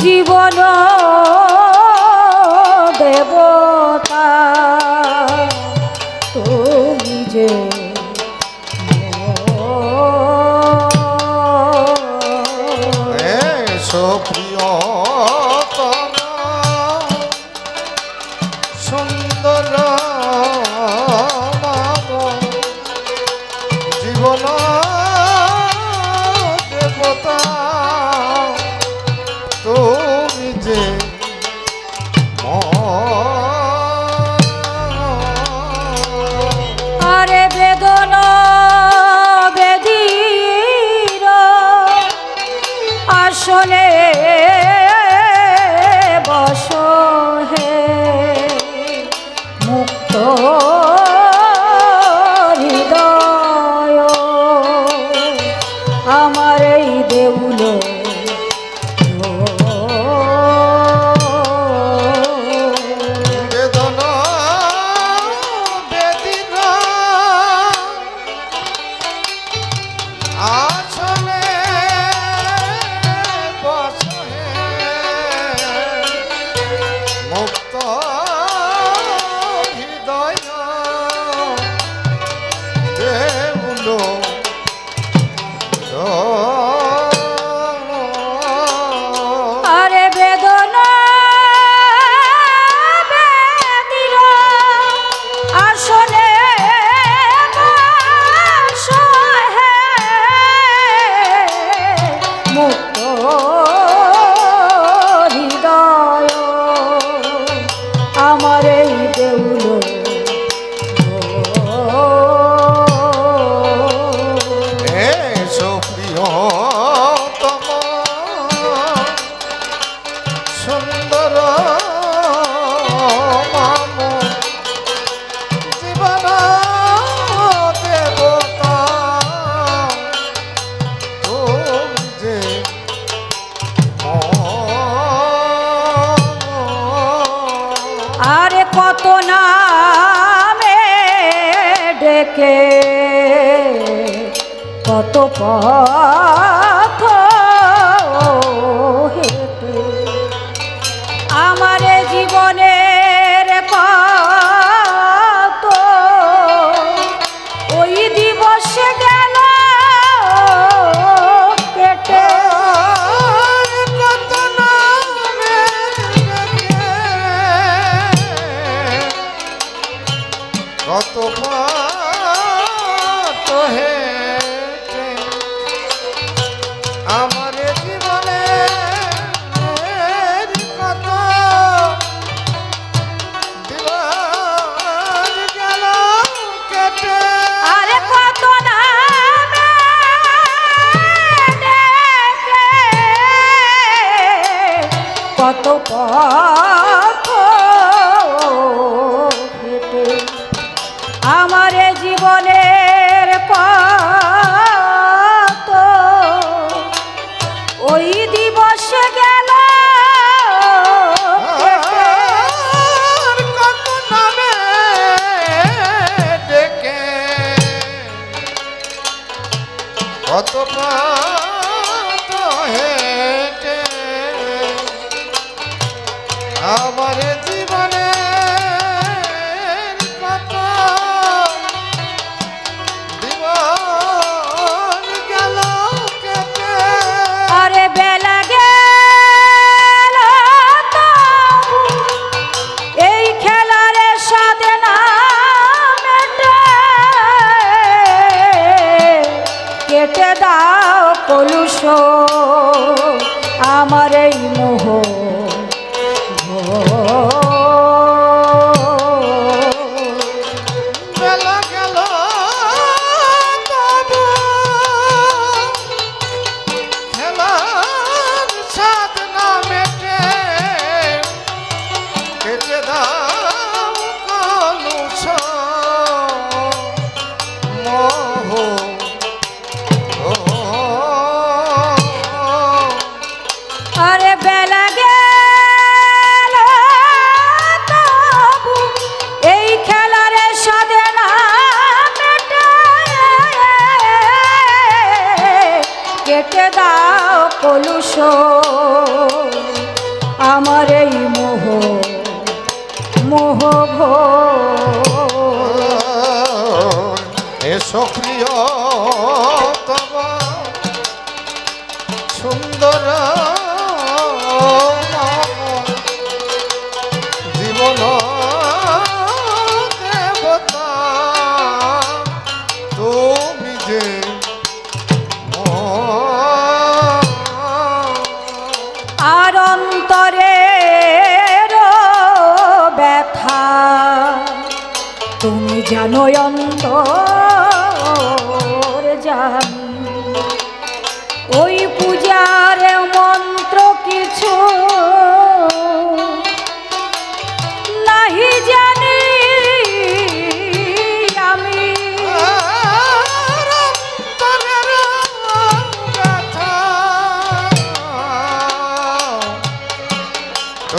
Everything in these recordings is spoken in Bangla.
জীবন আসনে বস হে। যত পথ আমার জীবনে কত গেল আরে বেলা গেল এই খেলার সাথে না কেটে দাও কলুষণ।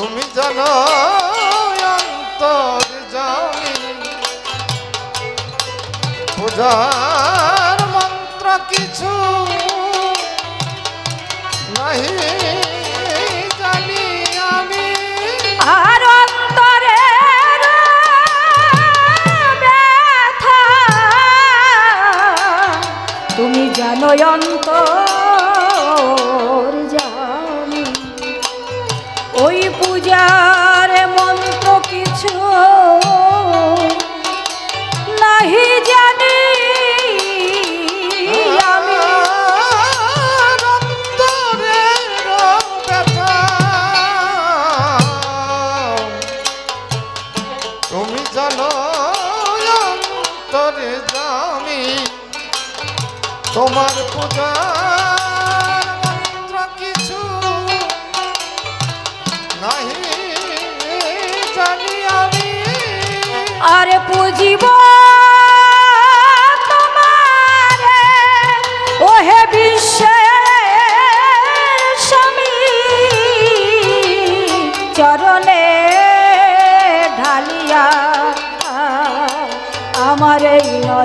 তুমি জানো অন্তর জানি। পূজার মন্ত্র কিছু নাহি জানি আমি। আর অন্তরের ব্যথা। তুমি জানো অন্তর জানি তোমার মন্ত্র কিছু নাহি জানি আমি। আরে পুজিব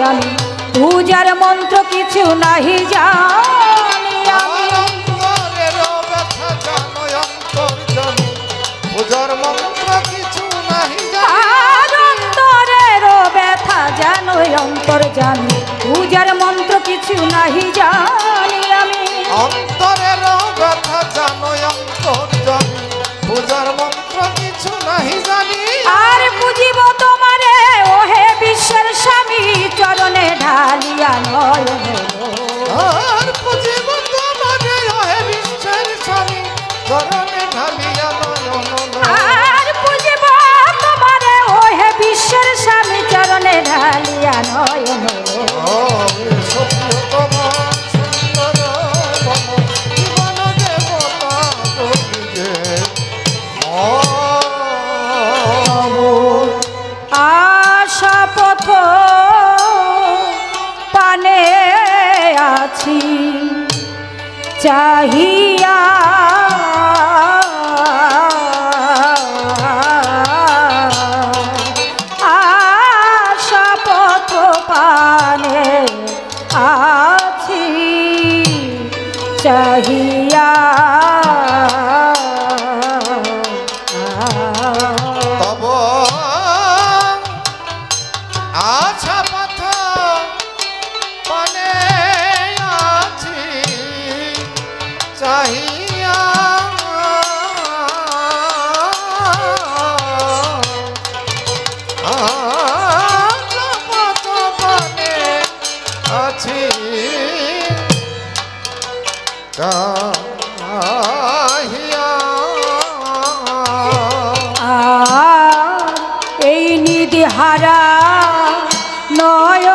জানি পূজার মন্ত্র কিছু নাহি জানি আমি। অন্তরের ব্যথা জানো অন্তর জানি পূজার মন্ত্র কিছু নাহি জানি। আর অন্তরেরও ব্যথা যেন অন্তর জানি পূজার মন্ত্র কিছু নাহি জানি আমি। অন্তরের ব্যথা জানো অন্তর জানি ঢালিয়া নয় আর পুজিব তোমারে ওহে বিশ্বের স্বামী চরণে ঢালিয়া তোমারে ওহে বিশ্বের স্বামী চরণে ঢালিয়া নয়ন সত্যতম সুন্দর চাহিয়া হারা নয়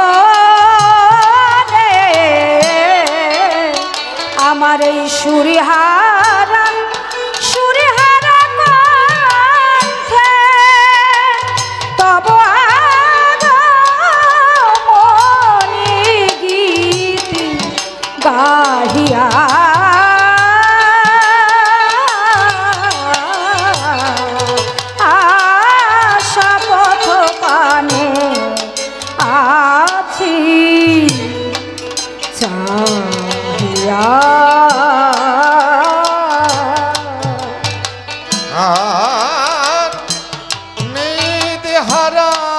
আমার এই সুরিহা হারা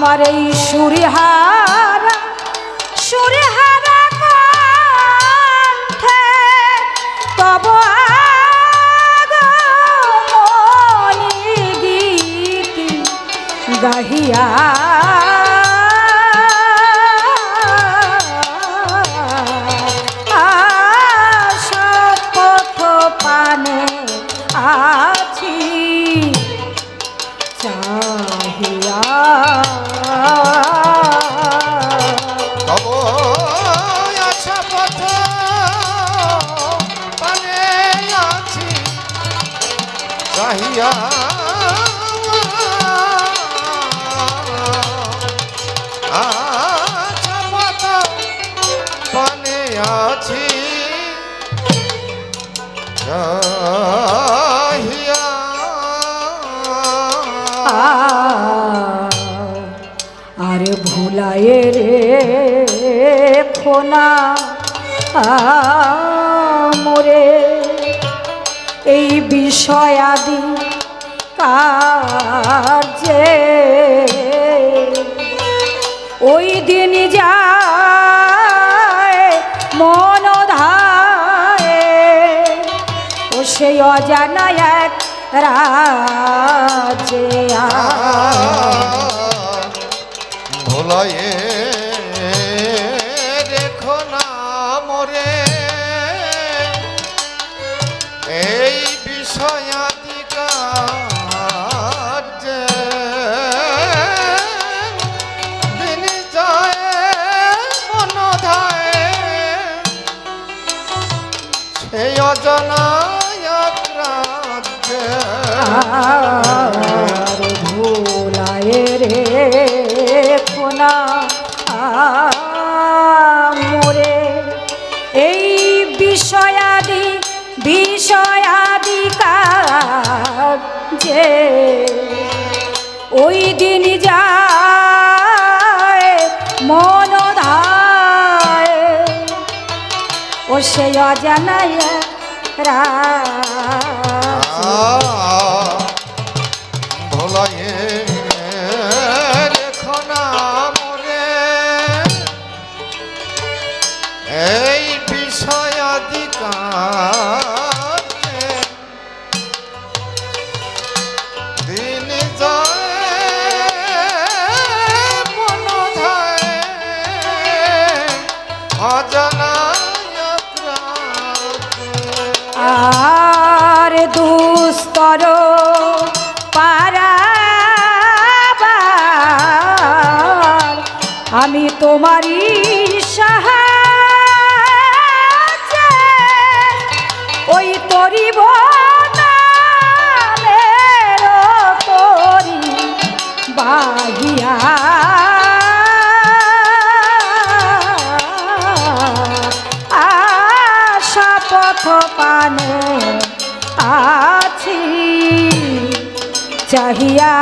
আমার এই সুরিহারা সুরিহারা কণ্ঠে তব গীতি গাহিয়া চাহিয়া। আর ভুলায় রে খোনা মোরে এই বিষয়াদি কাজে ওই দিন যায় মন অজানায় রাজে দিন যায় মন ধায়। ও সে অজানায় রা তোমারই সাহায্যে ওই তরিব তরি বাহিয়া। আশা পথ পানে আছি চাহিয়া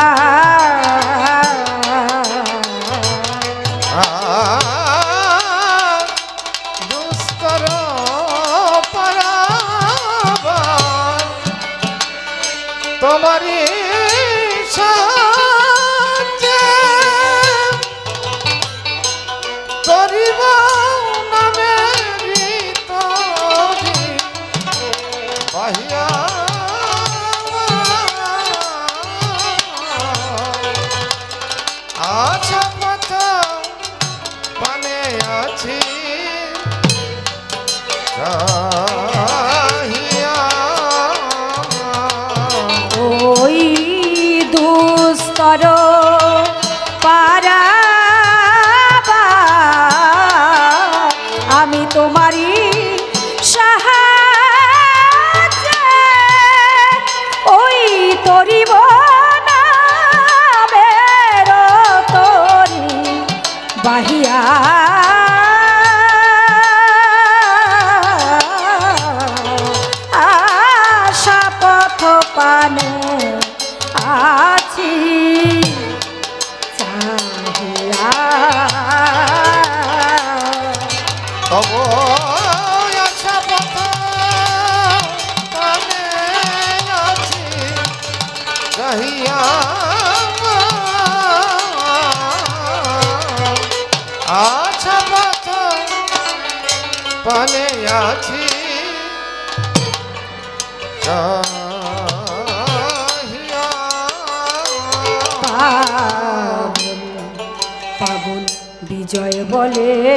বিজয় বলে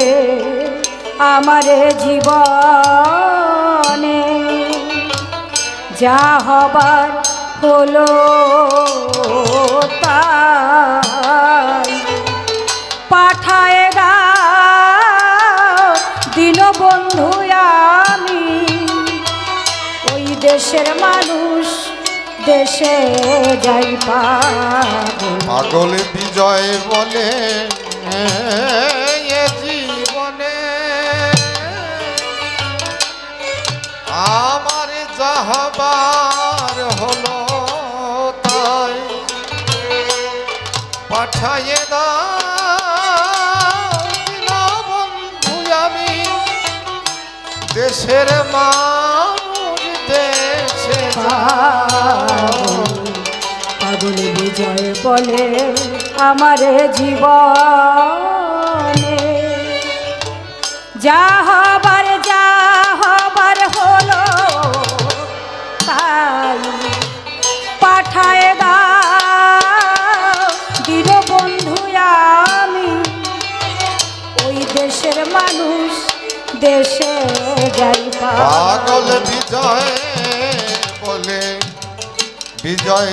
আমারে জীবনে। যা হবার হলো তাই। পাঠায় দীনবন্ধু আমি। ওই দেশের মানুষ দেশে যাই পাগল বিজয় বলে জীবনে আমার যাহবার হলো তাই বন্ধু আমি। দেশের মানুষ দেশে পাগল বিজয় বলে আমার জীবনে। যা হবার যা হবার হলো, তাই পাঠায় দাও। দীনবন্ধু আমি, ওই দেশের মানুষ দেশে যাই পাগল বিজয় বলে, বিজয়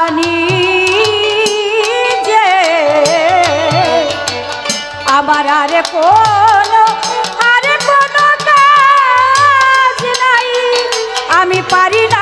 আর কোন আর কাজ নাই। আমি পারি না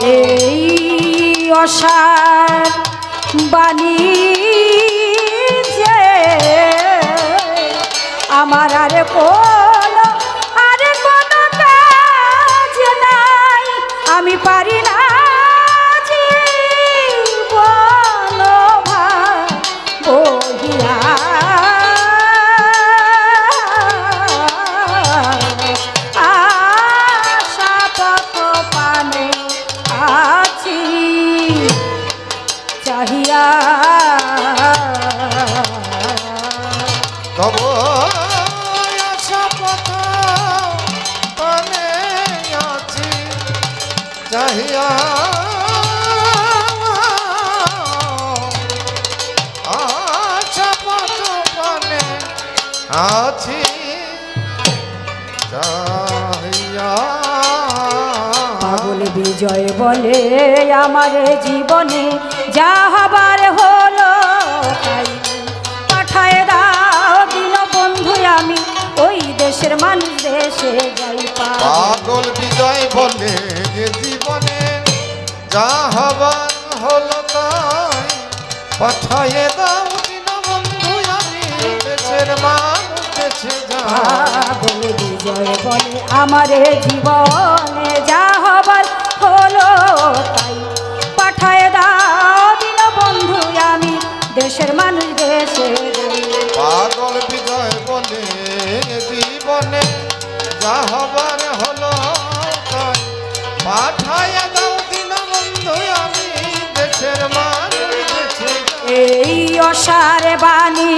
এই অসার বাণী যে আমার আর কোন আর কোনো কাজ নাই। আমি পারি না চাহিয়া আশা পানে আছি। চাহিয়া পাগল বিজয় বলে আমার জীবনে যা হবার হলো তাই। পাঠায় দাও দিন বন্ধু আমি ওই দেশের মানুষ দেশে যাই পাগল বিজয় বলে যে যা হবার হলো তাই পাঠাইয়ে দাও দীনবন্ধু আমি, দেশের মানুষ দেশে যাই বলে বিজয় বলে আমার জীবনে যা এই অসার বাণী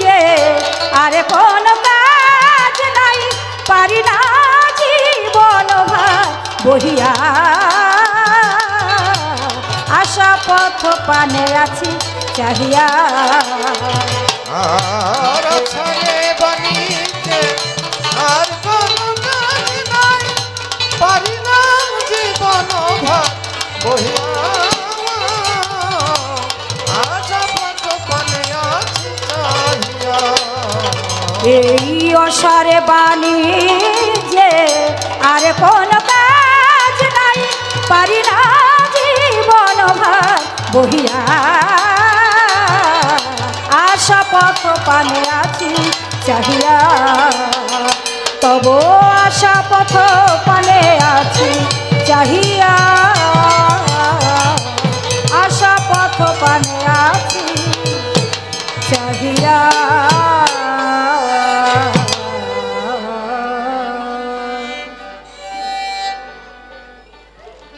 যে আর কোন কাজ নাই, পারি না জীবন ভার বহিয়া। আশা পথ পানে আছি, চাহিয়া। ভার বহিয়া। এই অসারে বাণী যে আর কোন কাজ নাই, পারি না জীবন ভার বহিয়া। আশা পথ পানে আছি চাহিয়া। তব আশা পথ পানে আছি চাহিয়া। আশা পথ পানে আছি চাহিয়া।